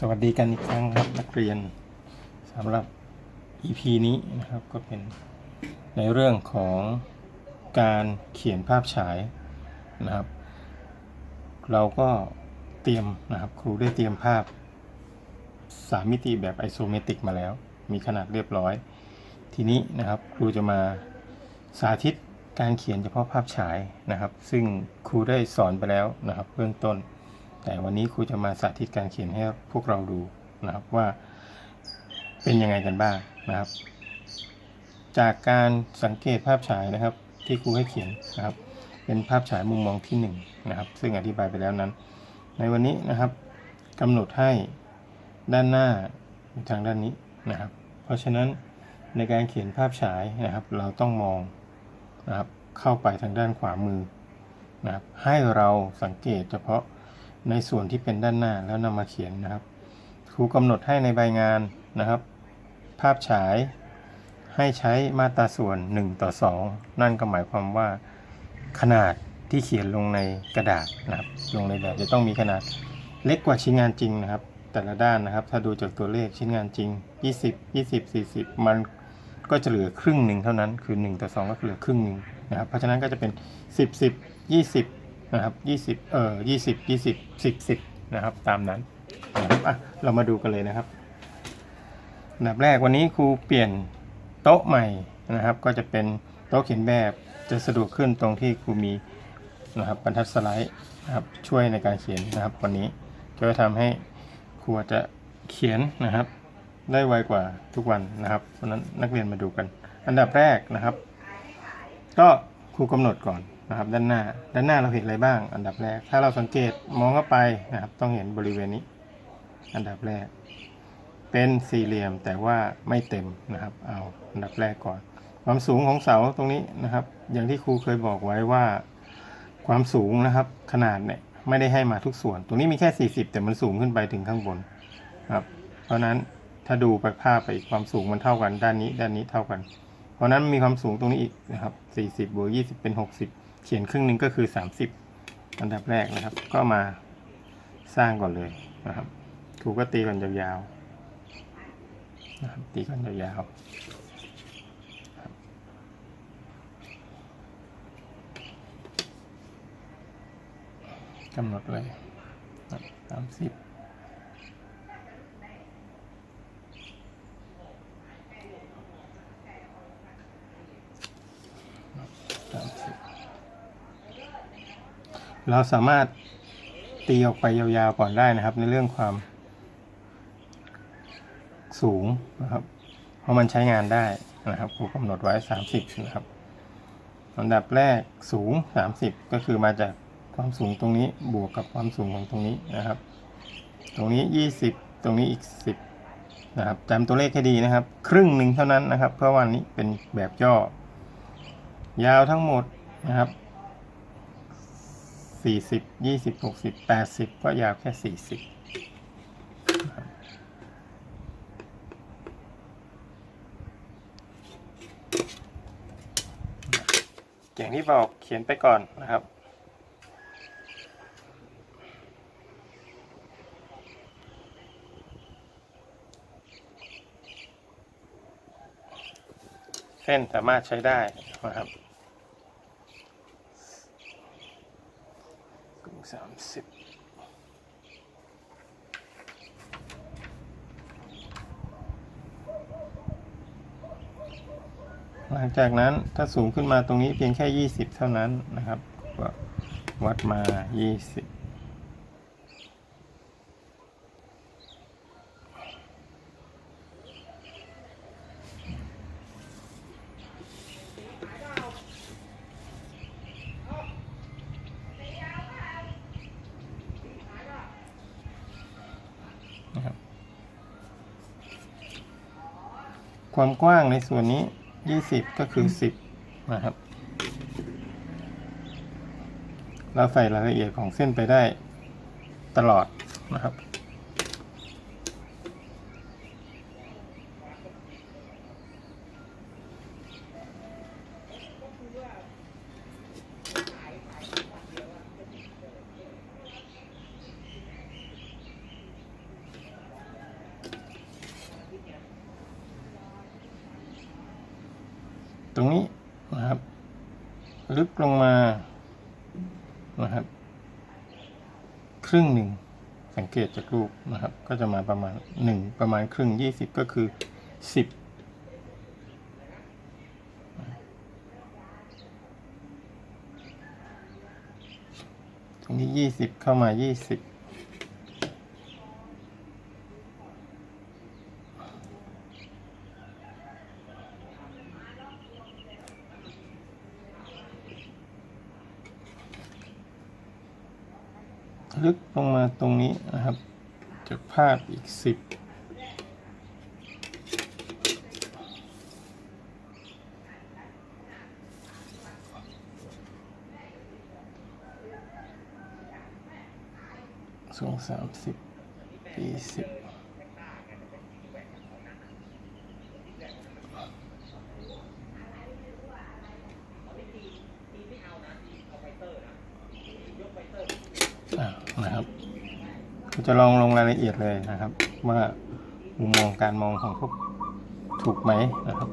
สวัสดีกันอีกครั้งครับนักเรียนสำหรับ EP นี้นะครับก็เป็นในเรื่องของการเขียนภาพฉายนะครับ เราก็เตรียมนะครับครูได้เตรียมภาพ3มิติแบบไอโซเมตริกมาแล้ว มีขนาดเรียบร้อย ทีนี้นะครับครูจะมาสาธิตการเขียนเฉพาะภาพฉายนะครับ ซึ่งครูได้สอนไปแล้วนะครับเบื้องต้น แต่วันนี้ครูจะมาสาธิตการเขียนให้พวกเราดูนะครับว่าเป็นยังไงกันบ้างนะครับ จากการสังเกตภาพฉายนะครับที่ครูให้เขียนนะครับ เป็นภาพฉายมุมมองที่1นงนะครับ ซึ่งอธิบายไปแล้วนั้น ในวันนี้นะครับกำหนดให้ด้านหน้าทางด้านนี้นะครับ เพราะฉะนั้นในการเขียนภาพฉายนะครับ เราต้องมองนะครับเข้าไปทางด้านขวามือนะครับให้เราสังเกตเฉพาะ ในส่วนที่เป็นด้านหน้าแล้วนำมาเขียนนะครับ ครูกำหนดให้ในใบงานนะครับ ภาพฉายให้ใช้มาตราส่วน 1 ต่อ 2 นั่นก็หมายความว่าขนาดที่เขียนลงในกระดาษนะครับลงในแบบจะต้องมีขนาดเล็กกว่าชิ้นงานจริงนะครับ แต่ละด้านนะครับ ถ้าดูจากตัวเลขชิ้นงานจริง 20 20 40 มันก็จะเหลือครึ่งหนึ่งเท่านั้นคือ 1 ต่อ 2 ก็เหลือครึ่งหนึ่งนะครับเพราะฉะนั้นก็จะเป็น 10 10 20 นะครับ 20 เอ่อ 20 20 10 10 นะครับ ตามนั้นนะครับอะเรามาดูกันเลยนะครับอันดับแรกวันนี้ครูเปลี่ยนโต๊ะใหม่นะครับ ก็จะเป็นโต๊ะเขียนแบบจะสะดวกขึ้นตรงที่ครูมีนะครับบรรทัดสไลด์นะครับช่วยในการเขียนนะครับ วันนี้จะทำให้ครูจะเขียนนะครับ ได้ไวกว่าทุกวันนะครับเพราะฉะนั้นนักเรียนมาดูกัน อันดับแรกนะครับ ก็ครูกำหนดก่อน นะครับด้านหน้า ด้านหน้าเราเห็นอะไรบ้าง อันดับแรก ถ้าเราสังเกตมองเข้าไปนะครับ ต้องเห็นบริเวณนี้ อันดับแรก เป็นสี่เหลี่ยมแต่ว่าไม่เต็มนะครับ เอาอันดับแรกก่อน ความสูงของเสาตรงนี้นะครับ อย่างที่ครูเคยบอกไว้ว่า ความสูงนะครับ ขนาดเนี่ยไม่ได้ให้มาทุกส่วน ตรงนี้มีแค่ 40 แต่มันสูงขึ้นไปถึงข้างบนครับ เพราะนั้นถ้าดูไปภาพไปความสูงมันเท่ากันด้านนี้ ด้านนี้เท่ากัน เพราะฉะนั้นมีความสูงตรงนี้อีกนะครับ 40บวก20 เป็น 60 เขียนครึ่งหนึ่งก็คือ 30 อันดับแรกนะครับ ก็มาสร้างก่อนเลยนะครับครูก็ตีก่อนยาวๆนะครับตีก่อนยาวๆกำหนดเลยสามสิบสามสิบ เราสามารถตีออกไปยาวๆก่อนได้นะครับ ในเรื่องความสูงนะครับ เพราะมันใช้งานได้นะครับครูกำหนดไว้ 30นะครับอันดับแรกสูง 30 ก็คือมาจากความสูงตรงนี้บวกกับความสูงของตรงนี้นะครับ ตรงนี้ 20 ตรงนี้อีก 10นะครับจำตัวเลขให้ดีนะครับ ครึ่งหนึ่งเท่านั้นนะครับ เพราะว่านี้เป็นแบบย่อ ยาวทั้งหมดนะครับ 40 20 60 80ก็ยาวแค่40อย่างที่บอกเขียนไปก่อนนะครับ เส้นสามารถใช้ได้นะครับ สามสิบหลังจากนั้นถ้าสูงขึ้นมาตรงนี้เพียงแค่ 20 เท่านั้นนะครับ ก็วัดมา 20 ความกว้างในส่วนนี้ 20 ก็คือ 10 นะครับ เราใส่รายละเอียดของเส้นไปได้ตลอดนะครับ สังเกตจากรูปนะครับ ก็จะมาประมาณ 1 ประมาณครึ่ง 20 ก็คือ 10ตรงนี้ 20 เข้ามา 20 ลงมาตรงนี้นะครับ จากภาพอีกสิบสองสามสิบยี่สิบอ่านะครับ เรา จะลองลงรายละเอียดเลยนะครับ ว่ามุมมองการมองของพวกถูกไหมนะครับ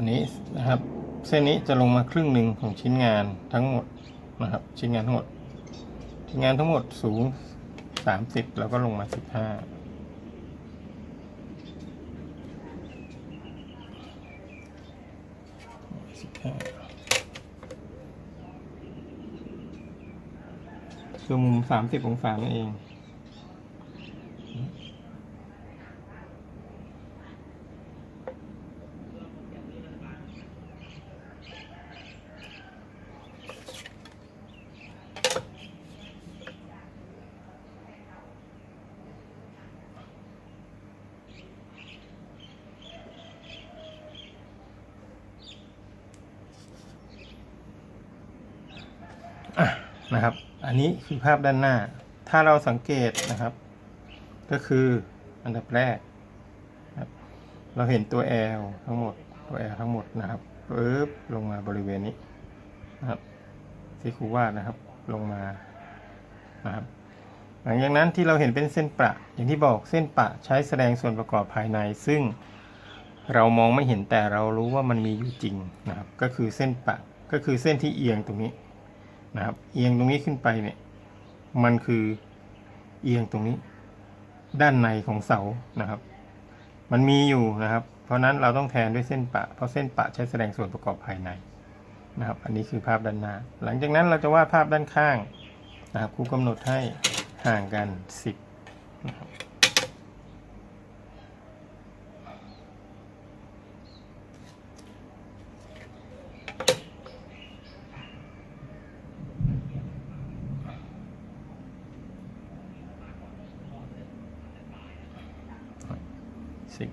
อันนี้นะครับ เส้นนี้จะลงมาครึ่งหนึ่งของชิ้นงานทั้งหมดนะครับ ชิ้นงานทั้งหมด ชิ้นงานทั้งหมดสูงสามสิบแล้วก็ลงมาสิบห้าสิบห้าคือมุมสามสิบองศานั่นเอง นะครับ อันนี้คือภาพด้านหน้า ถ้าเราสังเกตนะครับ ก็คืออันดับแรกรเราเห็นตัว L ทั้งหมดตัว L ทั้งหมดนะครับปึ๊บลงมาบริเวณนี้นะครับที่ครูวาดนะครับลงมานะครับหลังจากนั้นที่เราเห็นเป็นเส้นประอย่างที่บอกเส้นประใช้แสดงส่วนประกอบภายใน ซึ่งเรามองไม่เห็นแต่เรารู้ว่ามันมีอยู่จริงนะครับ ก็คือเส้นประก็คือเส้นที่เอียงตรงนี้ นะครับ เอียงตรงนี้ขึ้นไปเนี่ย มันคือเอียงตรงนี้ ด้านในของเสานะครับ มันมีอยู่นะครับ เพราะนั้นเราต้องแทนด้วยเส้นปะ เพราะเส้นปะใช้แสดงส่วนประกอบภายในนะครับ อันนี้คือภาพด้านหน้า หลังจากนั้นเราจะวาดภาพด้านข้างนะครับครูกำหนดให้ห่างกัน 10นะครับ สิบ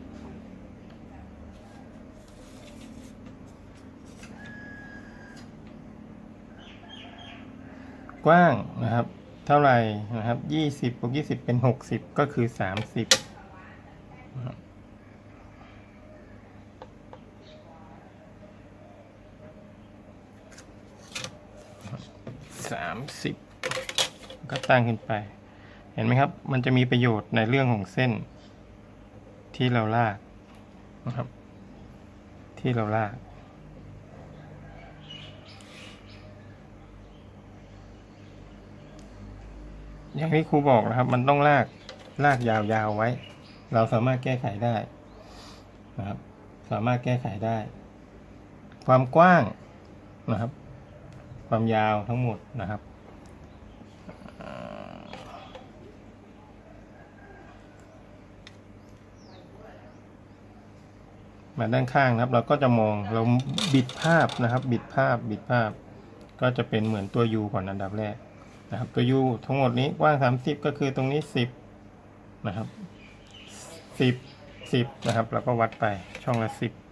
กว้างนะครับ เท่าไหร่นะครับยี่สิบบวกยี่สิบเป็นหกสิบก็คือสามสิบสามสิบก็ตั้งขึ้นไป เห็นไหมครับ มันจะมีประโยชน์ในเรื่องของเส้น ที่เราลากนะครับ ที่เราลาก อย่างที่ครูบอกนะครับ มันต้องลากลากยาวๆไว้ เราสามารถแก้ไขได้นะครับ สามารถแก้ไขได้ ความกว้างนะครับ ความยาวทั้งหมดนะครับ มาด้านข้างนะครับ เราก็จะมองเราบิดภาพนะครับ บิดภาพบิดภาพ ก็จะเป็นเหมือนตัว U ก่อนอันดับแรกนะครับ ตัว U ทั้งหมดนี้กว้าง 30 ก็คือตรงนี้ 10 นะครับ 10 10 นะครับ แล้วก็วัดไปช่องละ 10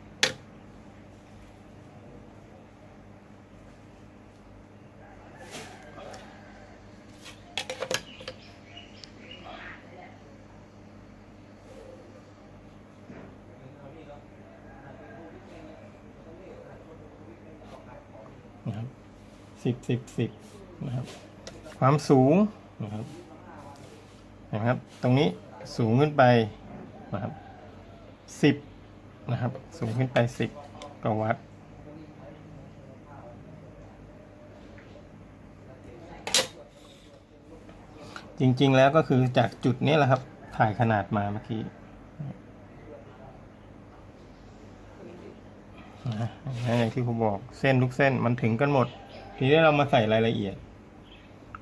สิบสิบนะครับ ความสูงนะครับเห็นะครับ ตรงนี้สูงขึ้นไปนะครับสิบนะครับ สูงขึ้นไปสิบก็วัดจริงๆแล้วก็คือจากจุดนี้แหละครับ ถ่ายขนาดมาเมื่อกี้นะอย่างที่ครูบอกเส้นทุกเส้นมันถึงกันหมด ทีนี้เรามาใส่รายละเอียด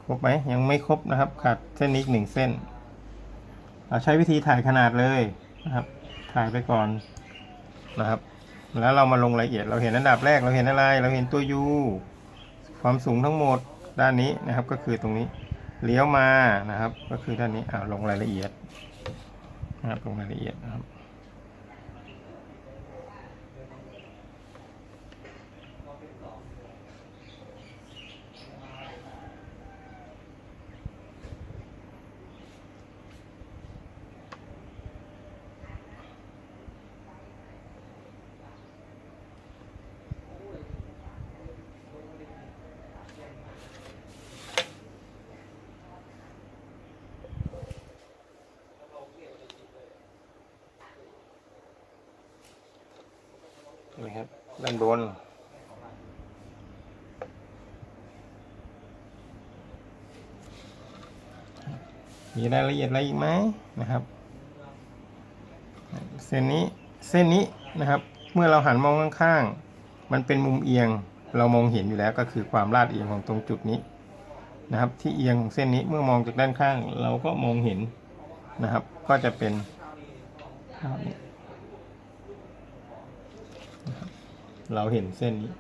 ครบไหมยังไม่ครบนะครับ ขาดเส้นนี้อีกหนึ่งเส้น เราใช้วิธีถ่ายขนาดเลยนะครับ ถ่ายไปก่อนนะครับ แล้วเรามาลงรายละเอียด เราเห็นอันดับแรกเราเห็นอะไร เราเห็นตัว U ความสูงทั้งหมดด้านนี้นะครับ ก็คือตรงนี้เลี้ยวมานะครับ ก็คือด้านนี้อ่าลงรายละเอียดนะครับลงรายละเอียดนะครับ น มีรายละเอียดอะไรอีกไหมนะครับ เส้นนี้เส้นนี้นะครับ เมื่อเราหันมองข้างๆ มันเป็นมุมเอียง เรามองเห็นอยู่แล้วก็คือความลาดเอียงของตรงจุดนี้นะครับ ที่เอียงของเส้นนี้เมื่อมองจากด้านข้าง เราก็มองเห็นนะครับ ก็จะเป็นภาพนี้ เราเห็นเส้นนี้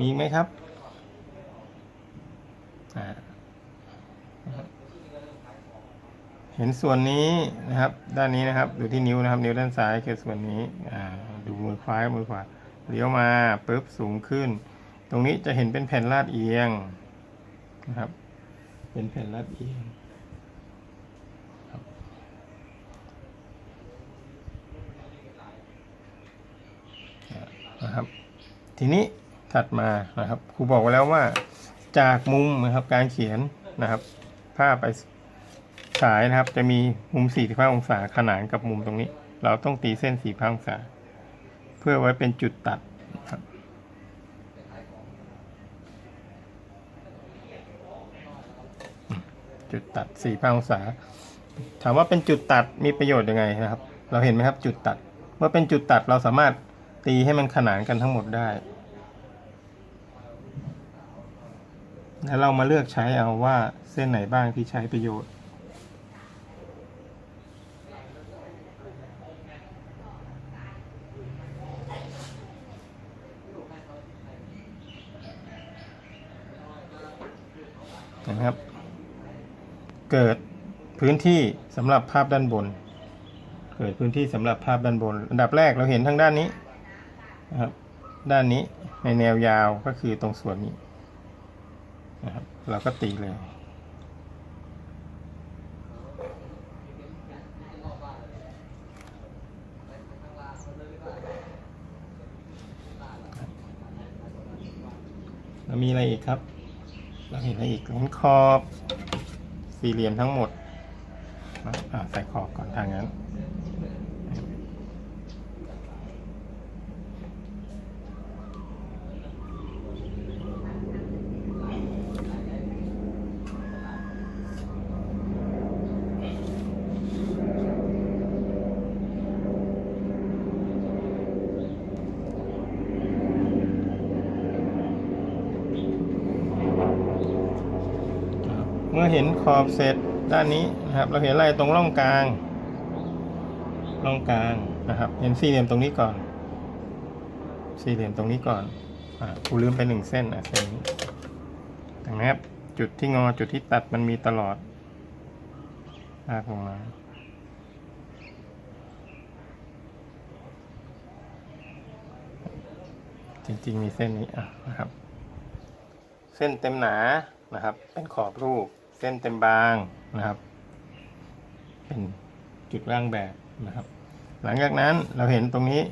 มีไหมครับเห็นส่วนนี้นะครับ ด้านนี้นะครับดูที่นิ้วนะครับ นิ้วด้านซ้ายคือส่วนนี้ดูมือขวามือขวาเลี้ยวมาปุ๊บสูงขึ้น ตรงนี้จะเห็นเป็นแผ่นลาดเอียงนะครับ เป็นแผ่นลาดเอียง นะครับ ทีนี้ถัดมานะครับครูบอกไว้แล้วว่าจากมุมนะครับการเขียนนะครับ ภาพไปฉายนะครับ จะมีมุม 45 องศาขนานกับมุมตรงนี้ เราต้องตีเส้น 45 องศา เพื่อไว้เป็นจุดตัดครับจุดตัด45องศา ถามว่าเป็นจุดตัดมีประโยชน์ยังไงนะครับ เราเห็นไหมครับจุดตัด เมื่อเป็นจุดตัดเราสามารถ ตีให้มันขนานกันทั้งหมดได้ แล้วเรามาเลือกใช้เอาว่าเส้นไหนบ้างที่ใช้ประโยชน์นะครับ เกิดพื้นที่สำหรับภาพด้านบน เกิดพื้นที่สำหรับภาพด้านบน อันดับแรกเราเห็นทางด้านนี้ นะครับ ด้านนี้ในแนวยาวก็คือตรงส่วนนี้นะครับ เราก็ตีเลยแล้วมีอะไรอีกครับ เราเห็นอะไรอีกเห็นขอบ สี่เหลี่ยมทั้งหมดใส่ขอบก่อนทางนั้น มื่อเห็นขอบเสร็จด้านนี้นะครับ เราเห็นอะไรตรงร่องกลางร่องกลางนะครับเห็นสี่เหลี่ยมตรงนี้ก่อน สี่เหลี่ยมตรงนี้ก่อนอ่ากูลืมไปหนึ่งเส้นอะเส้นนี้ดังนั้นครับจุดที่งอจุดที่ตัดมันมีตลอดลากลงมาจริงๆมีเส้นนี้อะนะครับ เส้นเต็มหนานะครับ เป็นขอบรูป เส้นเต็มบางนะครับ เป็นจุดร่างแบบนะครับ หลังจากนั้นเราเห็นตรงนี้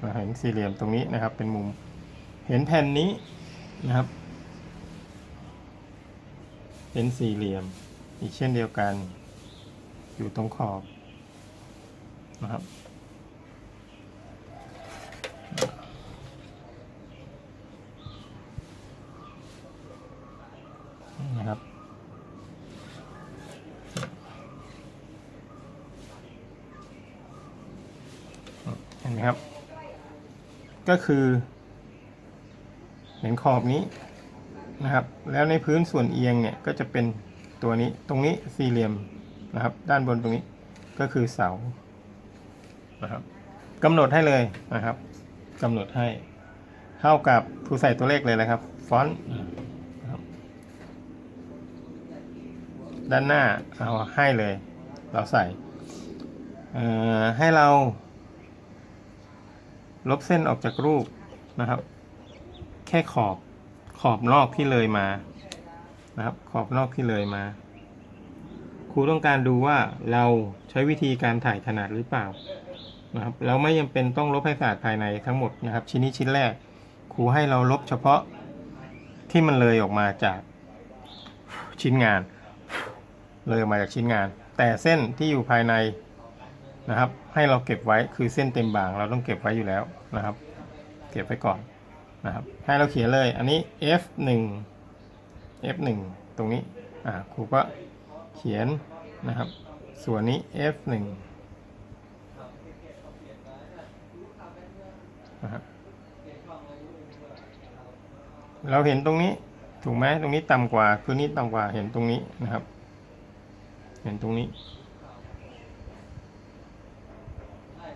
เราเห็นสี่เหลี่ยมตรงนี้นะครับ เป็นมุมเห็นแผ่นนี้นะครับ เป็นสี่เหลี่ยมอีกเช่นเดียวกัน อยู่ตรงขอบนะครับนะครับ เห็นไหมครับ ก็คือ เห็นขอบนี้นะครับ แล้วในพื้นส่วนเอียงเนี่ยก็จะเป็นตัวนี้ตรงนี้สี่เหลี่ยมนะครับ ด้านบนตรงนี้ก็คือเสานะครับกำหนดให้เลยนะครับกำหนดให้เท่ากับผู้ใส่ตัวเลขเลยนะครับ ฟอนต์ด้านหน้าเอาให้เลย เราใส่ให้เรา ลบเส้นออกจากรูปนะครับ แค่ขอบขอบนอกที่เลยมานะครับ ขอบนอกที่เลยมาครูต้องการดูว่าเราใช้วิธีการถ่ายถนัดหรือเปล่านะครับ เราไม่จำเป็นต้องลบให้สะอาดภายในทั้งหมดนะครับ ชิ้นนี้ชิ้นแรกครูให้เราลบเฉพาะที่มันเลยออกมาจากชิ้นงาน เลยออกมาจากชิ้นงาน แต่เส้นที่อยู่ภายใน นะครับ ให้เราเก็บไว้คือเส้นเต็มบาง เราต้องเก็บไว้อยู่แล้วนะครับ เก็บไว้ก่อนนะครับ ให้เราเขียนเลยอันนี้ f 1 f 1ตรงนี้อ่าครูก็เขียนนะครับ ส่วนนี้ f 1นะครับเราเห็นตรงนี้ถูกไหมตรงนี้ต่ำกว่า คือนี้ต่ำกว่าเห็นตรงนี้นะครับ เห็นตรงนี้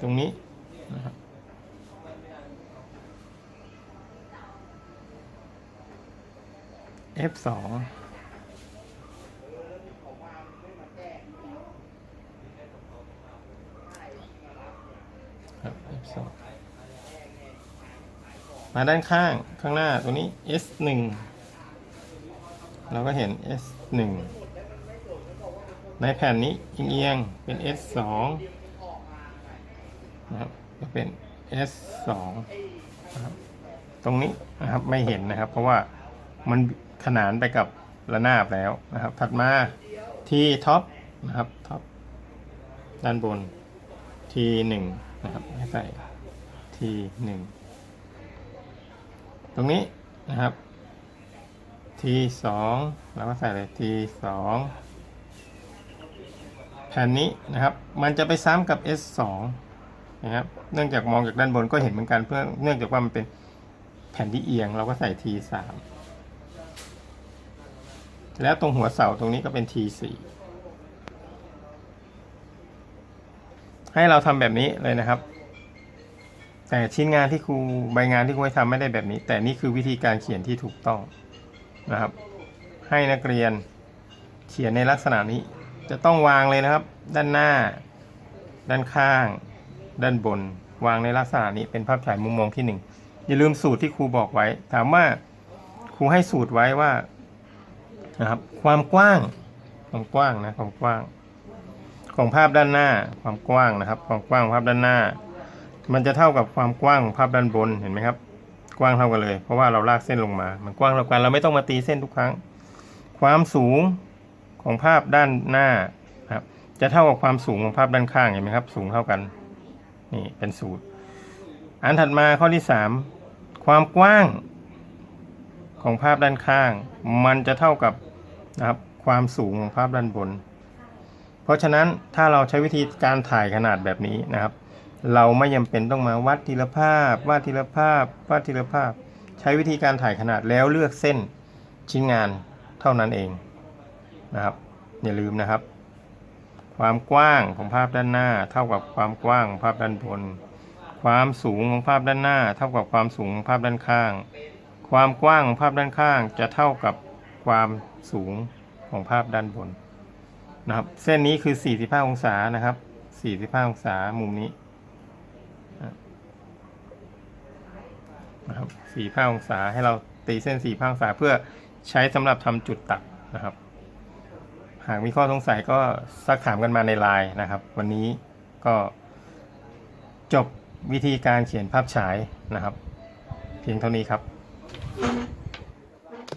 ตรงนี้นะครับ F สองครับ F สองมาด้านข้างข้างหน้าตัวนี้ S หนึ่งเราก็เห็น S หนึ่งในแผ่นนี้เอียงเป็น S สอง นะครับก็เป็น S สองนะครับตรงนี้นะครับไม่เห็นนะครับ เพราะว่ามันขนานไปกับระนาบแล้วนะครับ ถัดมาที่ท็อปนะครับท็อปด้านบนทีหนึ่งนะครับใใส่ทีหนึ่งตรงนี้นะครับทีสองเราก็ใส่เลยทีสองแผ่นนี้นะครับ มันจะไปซ้ำกับ S สอง นะครับ เนื่องจากมองจากด้านบนก็เห็นเหมือนกันเพื่อเนื่องจากว่ามันเป็นแผ่นที่เอียง เราก็ใส่ทีสามแล้วตรงหัวเสาตรงนี้ก็เป็น T4 ให้เราทำแบบนี้เลยนะครับ แต่ชิ้นงานที่ครูใบงานที่ครูให้ทำไม่ได้แบบนี้ แต่นี่คือวิธีการเขียนที่ถูกต้องนะครับ ให้นักเรียนเขียนในลักษณะนี้ จะต้องวางเลยนะครับ ด้านหน้า ด้านข้าง ด้านบน วางในลักษณะนี้เป็นภาพถ่ายมุมมองที่หนึ่งอย่าลืมสูตรที่ครูบอกไว้ ถามว่าครูให้สูตรไว้ว่านะครับความกว้างความกว้างนะความกว้าง ของภาพด้านหน้าความกว้างนะครับ ความกว้างภาพด้านหน้า มันจะเท่ากับความกว้างของภาพด้านบนเห็นไหมครับ กว้างเท่ากันเลย เพราะว่าเราลากเส้นลงมา มันกว้างเท่ากันเราไม่ต้องมาตีเส้นทุกครั้ง ความสูงของภาพด้านหน้าครับจะเท่ากับความสูงของภาพด้านข้างเห็นไหมครับ สูงเท่ากัน นี่เป็นสูตร อันถัดมาข้อที่สามความกว้างของภาพด้านข้าง มันจะเท่ากับนะครับความสูงของภาพด้านบน เพราะฉะนั้นถ้าเราใช้วิธีการถ่ายขนาดแบบนี้นะครับ เราไม่จำเป็นต้องมาวัดทีละภาพวาดทีละภาพวาดทีละภาพ ใช้วิธีการถ่ายขนาดแล้วเลือกเส้นชิ้นงานเท่านั้นเองนะครับอย่าลืมนะครับ ความกว้างของภาพด้านหน้า เท่ากับความกว้างของภาพด้านบน ความสูงของภาพด้านหน้า เท่ากับความสูงของภาพด้านข้าง ความกว้างของภาพด้านข้างจะเท่ากับความสูงของภาพด้านบนนะครับ เส้นนี้คือ 45 องศานะครับ 45 องศามุมนี้นะครับ45องศาให้เราตีเส้น45องศาเพื่อใช้สำหรับทำจุดตัดนะครับ หากมีข้อสงสัยก็ซักถามกันมาในไลน์นะครับ วันนี้ก็จบวิธีการเขียนภาพฉายนะครับ เพียงเท่านี้ครับ